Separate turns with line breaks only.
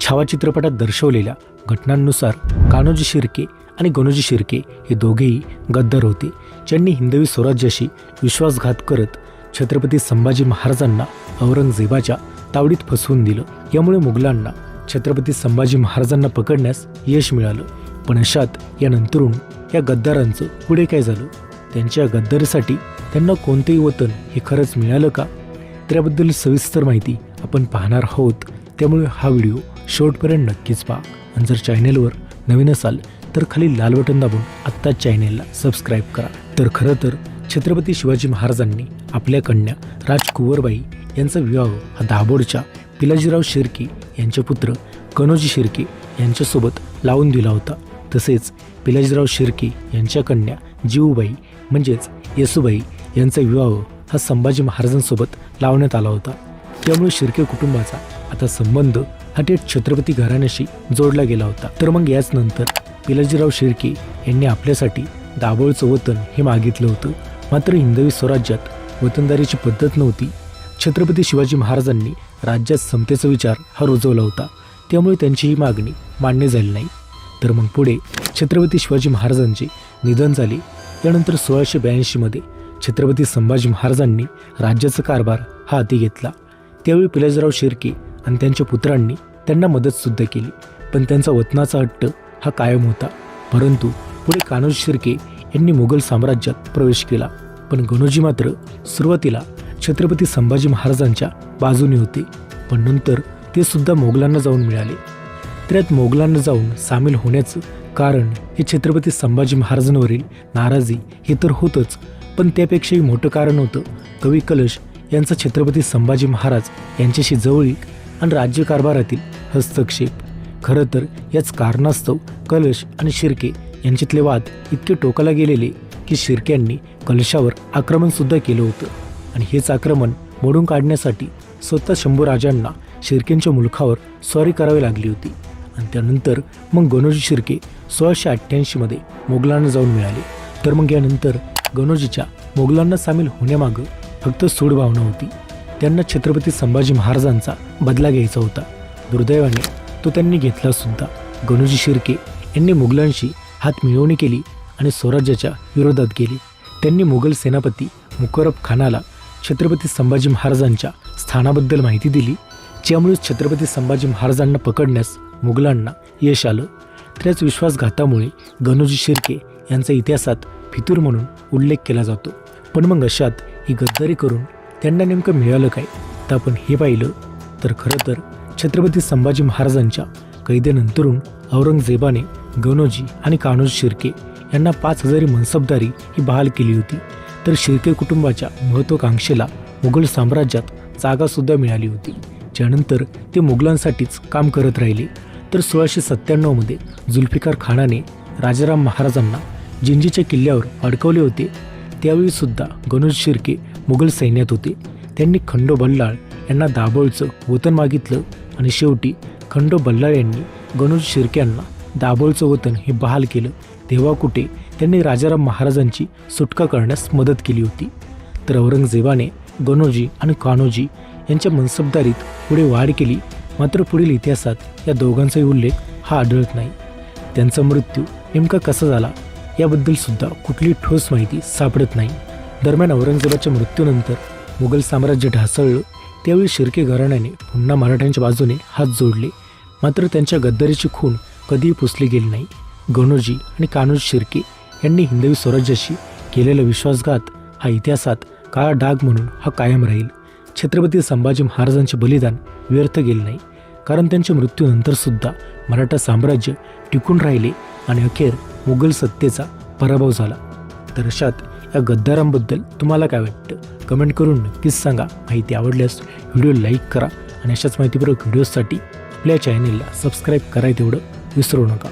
छावा चित्रपटात दर्शवलेल्या घटनांनुसार कान्होजी शिर्के आणि गणोजी शिर्के हे दोघेही गद्दार होते. ज्यांनी हिंदवी स्वराज्याशी विश्वासघात करत छत्रपती संभाजी महाराजांना औरंगजेबाच्या तावडीत फसवून दिलं. यामुळे मुघलांना छत्रपती संभाजी महाराजांना पकडण्यास यश मिळालं. पण अशात यानंतरून या गद्दारांचं पुढे काय झालं? त्यांच्या गद्दारीसाठी त्यांना कोणतेही वतन हे खरंच मिळालं का? त्याबद्दल सविस्तर माहिती आपण पाहणार आहोत. त्यामुळे हा व्हिडिओ शेवटपर्यंत नक्कीच पहा. आणि जर चॅनेलवर नवीन असाल तर खाली लाल बटन दाबून आत्ताच चॅनेलला सबस्क्राईब करा. तर खरं तर छत्रपती शिवाजी महाराजांनी आपल्या कन्या राजकुंवरबाई यांचा विवाह हा दाभोडच्या पिलाजीराव शिर्के यांचे पुत्र कनोजी शिर्के यांच्यासोबत लावून दिला होता. तसेच पिलाजीराव शिर्के यांच्या कन्या जीवबाई म्हणजेच येसूबाई यांचा विवाह हा संभाजी महाराजांसोबत लावण्यात आला होता. त्यामुळे शिर्के कुटुंबाचा आता संबंध हा थेट छत्रपती घराण्याशी जोडला गेला होता. तर मग याच नंतर पिलाजीराव शिर्के यांनी आपल्यासाठी दाभोळचं वतन हे मागितलं होतं. मात्र हिंदवी स्वराज्यात वतनदारीची पद्धत नव्हती. छत्रपती शिवाजी महाराजांनी राज्यात समतेचा विचार हा रुजवला होता. त्यामुळे त्यांची ही मागणी मान्य झाली नाही. तर मग पुढे छत्रपती शिवाजी महाराजांचे निधन झाले. त्यानंतर सोळाशे ब्याऐंशीमध्ये छत्रपती संभाजी महाराजांनी राज्याचा कारभार हा हाती घेतला. त्यावेळी पिलाजीराव शिर्के आणि त्यांच्या पुत्रांनी त्यांना मदतसुद्धा केली. पण त्यांचा वतनाचा हट्ट हा कायम होता. परंतु पुढे कान्होज शिर्के यांनी मुघल साम्राज्यात प्रवेश केला. पण गणोजी मात्र सुरुवातीला छत्रपती संभाजी महाराजांच्या बाजूने होते. पण नंतर ते सुद्धा मोगलांना जाऊन मिळाले. त्यात मोगलांना जाऊन सामील होण्याचं कारण हे छत्रपती संभाजी महाराजांवरील नाराजी हे तर होतंच पण त्यापेक्षाही मोठं कारण होतं कवी कलश यांचा छत्रपती संभाजी महाराज यांच्याशी जवळीक आणि राज्यकारभारातील हस्तक्षेप. खरं तर याच कारणास्तव कलश आणि शिर्के यांच्यातले वाद इतके टोकाला गेलेले की शिर्क्यांनी कलशावर आक्रमणसुद्धा केलं होतं. आणि हेच आक्रमण मोडून काढण्यासाठी स्वतः शंभूराजांना शिर्केंच्या मुलखावर स्वारी करावी लागली होती. आणि त्यानंतर मग गणोजी शिर्के सोळाशे अठ्ठ्याऐंशीमध्ये मोगलांना जाऊन मिळाले. तर मग यानंतर गणोजीच्या मोगलांना सामील होण्यामागं फक्त सूड भावना होती. त्यांना छत्रपती संभाजी महाराजांचा बदला घ्यायचा होता. दुर्दैवाने तो त्यांनी घेतला सुद्धा. गणोजी शिर्के यांनी मुघलांशी हात मिळवणी केली आणि स्वराज्याच्या विरोधात गेली. त्यांनी मुघल सेनापती मुकरब खानाला छत्रपती संभाजी महाराजांच्या स्थानाबद्दल माहिती दिली. ज्यामुळे छत्रपती संभाजी महाराजांना पकडण्यास मुघलांना यश आलं. त्याच विश्वासघातामुळे गणोजी शिर्के यांचा इतिहासात फितूर म्हणून उल्लेख केला जातो. पण मग अशात ही गद्दारी करून त्यांना नेमकं मिळालं काय? तर आपण हे पाहिलं. तर खरं तर छत्रपती संभाजी महाराजांच्या कैदेनंतरून औरंगजेबाने गणोजी आणि कान्होजी शिर्के यांना पाच हजारी मनसबदारी ही बहाल केली होती. तर शिर्के कुटुंबाच्या महत्त्वाकांक्षेला मुघल साम्राज्यात जागासुद्धा मिळाली होती. ज्यानंतर ते मुघलांसाठीच काम करत राहिले. तर सोळाशे सत्त्याण्णवमध्ये जुल्फिकार खानाने राजाराम महाराजांना जिंजीच्या किल्ल्यावर अडकवले होते. त्यावेळीसुद्धा गणोज शिर्के मुघल सैन्यात होते. त्यांनी खंडो बल्लाळ यांना दाभोळचं वतन मागितलं आणि शेवटी खंडो बल्लाळ यांनी गणोज शिर्क्यांना दाभोळचं वतन हे बहाल केलं. तेव्हा कुठे त्यांनी राजाराम महाराजांची सुटका करण्यास मदत केली होती. तर औरंगजेबाने गणोजी आणि कान्होजी यांच्या मनसबदारीत पुढे वाढ केली. मात्र पुढील इतिहासात या दोघांचाही उल्लेख हा आढळत नाही. त्यांचा मृत्यू नेमका कसा झाला याबद्दल सुद्धा कुठली ठोस माहिती सापडत नाही. दरम्यान औरंगजेबाच्या मृत्यूनंतर मुघल साम्राज्य ढासळलं. त्यावेळी शिर्के घराण्याने पुन्हा मराठ्यांच्या बाजूने हात जोडले. मात्र त्यांच्या गद्दारीची खून कधीही पुसली गेली नाही. गणोजी आणि कान्होजी शिर्के यांनी हिंदवी स्वराज्याशी केलेला विश्वासघात हा इतिहासात काळा डाग म्हणून हा कायम राहील. छत्रपती संभाजी महाराजांचे बलिदान व्यर्थ गेले नाही. कारण त्यांच्या मृत्यूनंतर सुद्धा मराठा साम्राज्य टिकून राहिले आणि अखेर मुघल सत्तेचा पराभव झाला. तर अशात या गद्दारांबद्दल तुम्हाला काय वाटतं? कमेंट करून नक्कीच सांगा. माहिती आवडल्यास व्हिडिओ लाईक करा आणि अशाच माहितीपूर्वक व्हिडिओसाठी आपल्या चॅनेलला सबस्क्राईब करायला तेवढं विसरू नका.